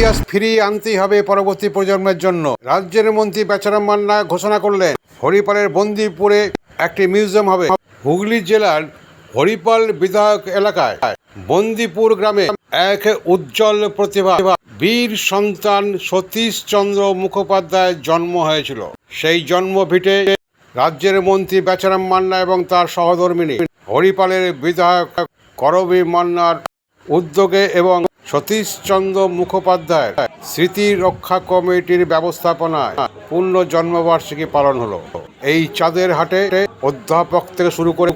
ইতিহাস ফিরিয়ে আনতেই হবে পরবর্তী প্রজন্মের জন্য। রাজ্যের মন্ত্রী বেচারাম মান্না ঘোষণা করলেন, হরিপালের বন্দিপুরে একটি মিউজিয়াম হবে। হুগলি জেলার হরিপাল বিধায়ক এলাকায় বন্দিপুর গ্রামে এক উজ্জ্বল প্রতিভা। বীর সন্তান সতীশ চন্দ্র মুখোপাধ্যায়ের জন্ম হয়েছিল। সেই জন্ম ভিটে রাজ্যের মন্ত্রী বেচারাম মান্না এবং তার সহধর্মিনী হরিপালের বিধায়ক করবী মান্নার উদ্যোগে এবং সতীশচন্দ্র মুখোপাধ্যায় স্মৃতি রক্ষা কমিটির ব্যবস্থাপনায় পূর্ণ জন্মবার্ষিকী পালন হলো। এই চাঁদের হাটে অধ্যাপক থেকে শুরু করে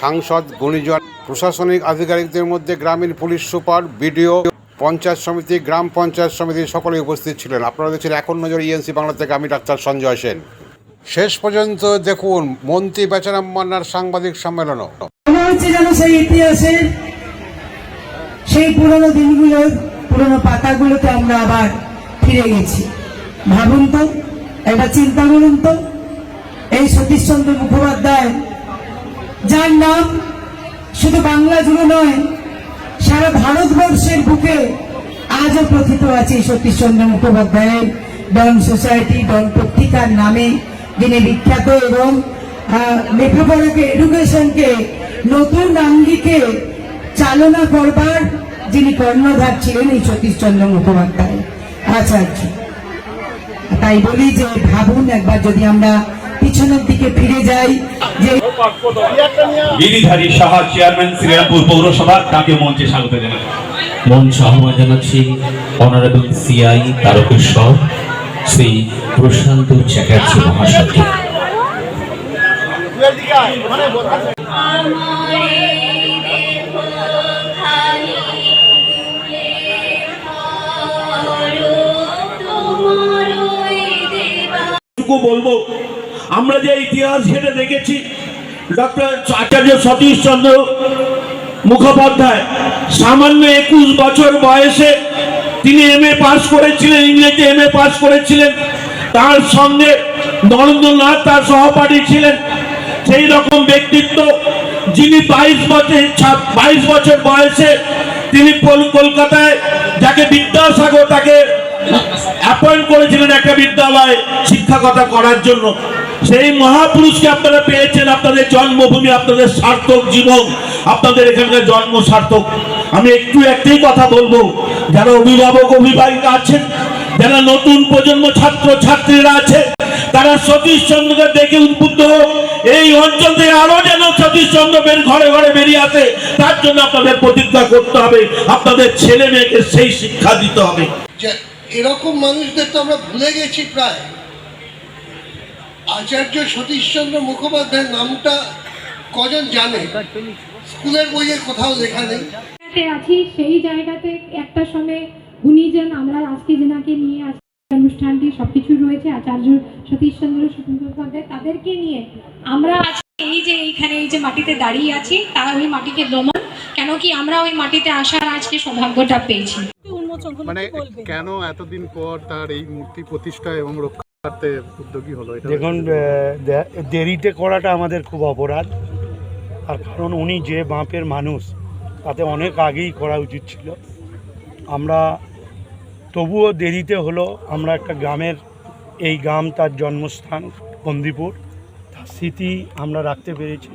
সাংসদ, গুণীজন, প্রশাসনিক আধিকারিকদের মধ্যে গ্রামীণ পুলিশ সুপার, বিডিও, পঞ্চায়েত সমিতি, গ্রাম পঞ্চায়েত সমিতি সকলে উপস্থিত ছিলেন। আপনারা দেখছেন এখন নজর ইএনসি বাংলা থেকে আমি ডাক্তার সঞ্জয় সেন। শেষ পর্যন্ত দেখুন মন্ত্রী বেচারাম মান্নার সাংবাদিক সম্মেলনও। হচ্ছে যেন সেই ইতিহাসের সেই পুরনো দিনগুলোর পুরনো পাতাগুলোতে আমরা আবার ফিরে গেছি। ভাবুন তো, একবার চিন্তা করুন তো। এই সতীশচন্দ্র মুখোপাধ্যায়, যার নাম শুধু বাংলা জুড়ে নয়, সারা ভারতবর্ষের বুকে আজও প্রথিত আছে সতীশচন্দ্র মুখোপাধ্যায়ের ডন সোসাইটি, ডন পত্রিকার নামে, যিনি বিখ্যাত এবং লেখাপড়াকে এডুকেশনকে নতুন আঙ্গিকে চালনা করবার যিনি কর্ণধার ছিলেন এই সতীশচন্দ্র মুখোপাধ্যায় আচার্য। তাই বলি যে ভাবুন একবার যদি আমরা পিছনের দিকে ফিরে যাই যে গিরিধারী সাহা চেয়ারম্যান শ্রীরামপুর পৌরসভা তাকে মঞ্চে স্বাগত জানাই। মঞ্চ আহ্বান জানাচ্ছি অনারেবল সিআই তারকেশ্বর শ্রী প্রশান্ত চ্যাটার্জি মহাশয়কে বলব, আমরা যে ইতিহাস ঘেটে দেখেছি, ডক্টর আচার্য সতীশ চন্দ্র মুখোপাধ্যায়, সামান্য একুশ বছর বয়সে তিনি এম এ পাস করেছিলেন ইংরেজি এম এ পাস করেছিলেন, তার সঙ্গে নরেন্দ্রনাথ তার সহপাঠী ছিলেন। সেই রকম ব্যক্তিত্ব যিনি বাইশ বছর বাইশ বছর বয়সে তিনি কলকাতায় যাকে বিদ্যাসাগর তাকে অ্যাপয়েন্ট করেছিলেন একটা করার জন্য। সেই মহাপুরুষকে আপনারা পেয়েছেন আপনাদের জন্মভূমি, আপনাদের সার্থক জীবন, আপনাদের এখানকার জন্ম সার্থক। আমি একটু একটাই কথা বলব, যারা অভিভাবক, অভিভাবিকা আছেন, যারা নতুন প্রজন্ম ছাত্র, ছাত্রীরা আছে তারা সতীশ দেখে উদ্বুদ্ধ হোক এই অঞ্চল থেকে আরও যেন সতীশ ঘরে ঘরে বেরিয়ে আসে, তার জন্য আপনাদের প্রতিজ্ঞা করতে হবে। আপনাদের ছেলে মেয়েকে সেই শিক্ষা দিতে হবে। এরকম মানুষদের তো আমরা ভুলে গেছি প্রায়। আচার্য সতীশচন্দ্র মুখোপাধ্যায়ের নামটা কজন জানে? স্কুলের বইয়ে কোথাও লেখা নেই। আছি, সেই জায়গাতে একটা সময় গুণীজন আমরা আজকে যেনাকে নিয়ে আসছি অনুষ্ঠানটি সবকিছু রয়েছে, আচার্য সতীশচন্দ্র মুখোপাধ্যায়, তাদেরকে নিয়ে আমরা এই যে এইখানে, এই যে মাটিতে দাঁড়িয়ে আছি, তারা ওই মাটিকে দমন, কেন কি আমরা ওই মাটিতে আসার আজকে সৌভাগ্যটা পেয়েছি। মানে কেন এতদিন পর তার এই মূর্তি প্রতিষ্ঠা এবং রক্ষার্থে উদ্যোগী হলো? দেখুন দেরিতে করাটা আমাদের খুব অপরাধ। আর কারণ উনি যে বাঁপের মানুষ তাতে অনেক আগেই করা উচিত ছিল। আমরা তবুও দেরিতে হলো আমরা একটা গ্রামের এই গ্রাম তার জন্মস্থান বন্দিপুর। তার স্মৃতি আমরা রাখতে পেরেছি।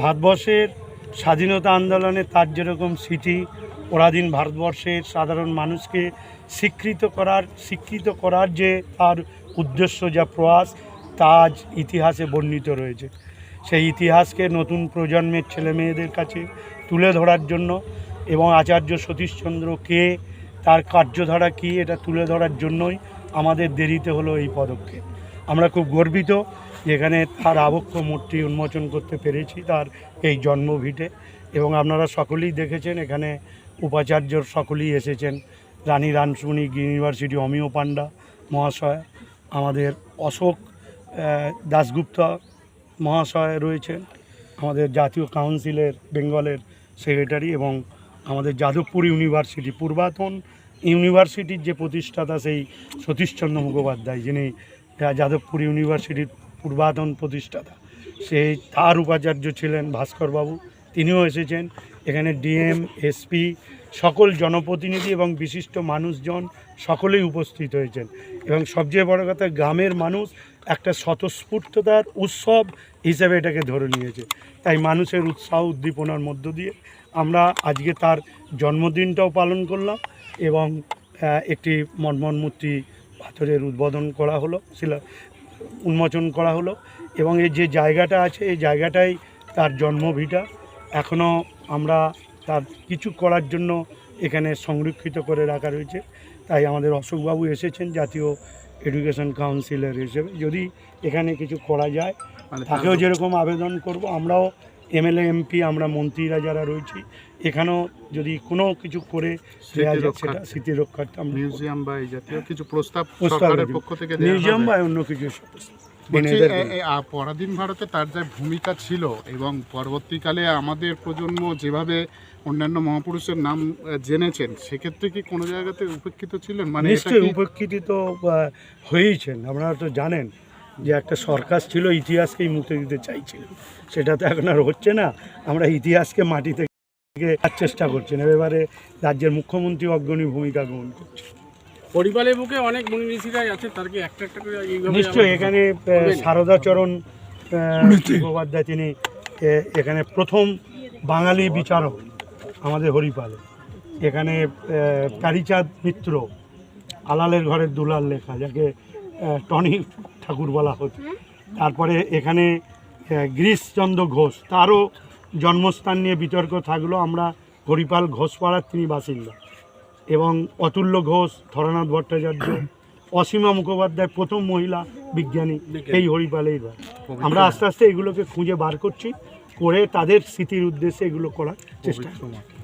ভারতবর্ষের স্বাধীনতা আন্দোলনে তার যেরকম স্মৃতি, পরাধীন ভারতবর্ষের সাধারণ মানুষকে স্বীকৃত করার স্বীকৃত করার যে তার উদ্দেশ্য যা প্রয়াস, তা আজ ইতিহাসে বর্ণিত রয়েছে। সেই ইতিহাসকে নতুন প্রজন্মের ছেলে মেয়েদের কাছে তুলে ধরার জন্য এবং আচার্য সতীশচন্দ্র কে, তার কার্যধারা কী, এটা তুলে ধরার জন্যই আমাদের দেরিতে হলো এই পদক্ষেপ। আমরা খুব গর্বিত যেখানে তার আবক্ষ মূর্তি উন্মোচন করতে পেরেছি তার এই জন্মভিটে। এবং আপনারা সকলেই দেখেছেন এখানে উপাচার্য সকলেই এসেছেন। রানী রানসুনি ইউনিভার্সিটি অমিয় পান্ডা মহাশয় আমাদের অশোক আহ, দাশগুপ্ত মহাশয় রয়েছেন আমাদের জাতীয় কাউন্সিলের বেঙ্গলের সেক্রেটারি এবং আমাদের যাদবপুর ইউনিভার্সিটি পূর্বাতন ইউনিভার্সিটির যে প্রতিষ্ঠাতা সেই সতীশচন্দ্র মুখোপাধ্যায় যিনি যাদবপুর ইউনিভার্সিটির পূর্বাতন প্রতিষ্ঠাতা। সেই তার উপাচার্য ছিলেন ভাস্করবাবু। তিনিও এসেছেন। এখানে ডিএম, এসপি সকল জনপ্রতিনিধি এবং বিশিষ্ট মানুষজন সকলেই উপস্থিত হয়েছেন। এবং সবচেয়ে বড় কথা, গ্রামের মানুষ একটা স্বতঃস্ফূর্ততার উৎসব হিসেবে এটাকে ধরে নিয়েছে। তাই মানুষের উৎসাহ উদ্দীপনার মধ্য দিয়ে আমরা আজকে তার জন্মদিনটাও পালন করলাম এবং একটি মনমন মূর্তি পাথরের উদ্বোধন করা হলো। শিলা উন্মোচন করা হলো এবং এই যে জায়গাটা আছে এই জায়গাটাই তার জন্মভিটা। এখনও আমরা তার কিছু করার জন্য এখানে সংরক্ষিত করে রাখা রয়েছে। তাই আমাদের অশোকবাবু এসেছেন জাতীয় এডুকেশন কাউন্সিলর হিসেবে। যদি এখানে কিছু করা যায় মানে তাকেও যেরকম আবেদন করব আমরাও এমএলএ এমপি আমরা মন্ত্রীরা যারা রয়েছি এখানেও যদি কোনো কিছু করে দেওয়া যায় সেটা স্মৃতি রক্ষার্থে আমরা মিউজিয়াম বা এই জাতীয় কিছু প্রস্তাব সরকারের পক্ষ থেকে মিউজিয়াম বা অন্য কিছু আ, পরাধীন ভারতে তার যে ভূমিকা ছিল এবং পরবর্তীকালে আমাদের প্রজন্ম যেভাবে অন্যান্য মহাপুরুষের নাম জেনেছেন সেক্ষেত্রে কি কোনো জায়গাতে উপেক্ষিত ছিলেন? মানে নিশ্চয়ই উপেক্ষিত হয়েইছেন আপনারা তো জানেন। যে একটা সরকার ছিল ইতিহাসকেই মুক্তি দিতে চাইছিল। সেটা তো এখন আর হচ্ছে না। আমরা ইতিহাসকে মাটি থেকে চেষ্টা করছেন এবারে রাজ্যের মুখ্যমন্ত্রী অগ্রণী ভূমিকা গ্রহণ করছে। পরিবারের বুকে অনেক মুনি ঋষিরাই আছে তাদেরকে একটা একটা করে নিশ্চয়ই এখানে শারদাচরণ মুখোপাধ্যায় তিনি এখানে প্রথম বাঙালি বিচারক আমাদের হরিপালে। এখানে কারিচাঁদ মিত্র আলালের ঘরের দুলাল লেখা যাকে টনি ঠাকুর বলা হতো তারপরে এখানে গিরিশচন্দ্র ঘোষ তারও জন্মস্থান নিয়ে বিতর্ক থাকল আমরা হরিপাল ঘোষপাড়ার তিনি বাসিন্দা। এবং অতুল্য ঘোষ ধরনাথ ভট্টাচার্য অসীমা মুখোপাধ্যায় প্রথম মহিলা বিজ্ঞানী এই হরিপালেই আমরা আস্তে আস্তে এগুলোকে খুঁজে বার করছি করে তাদের স্মৃতির উদ্দেশ্যে এগুলো করার চেষ্টা করছি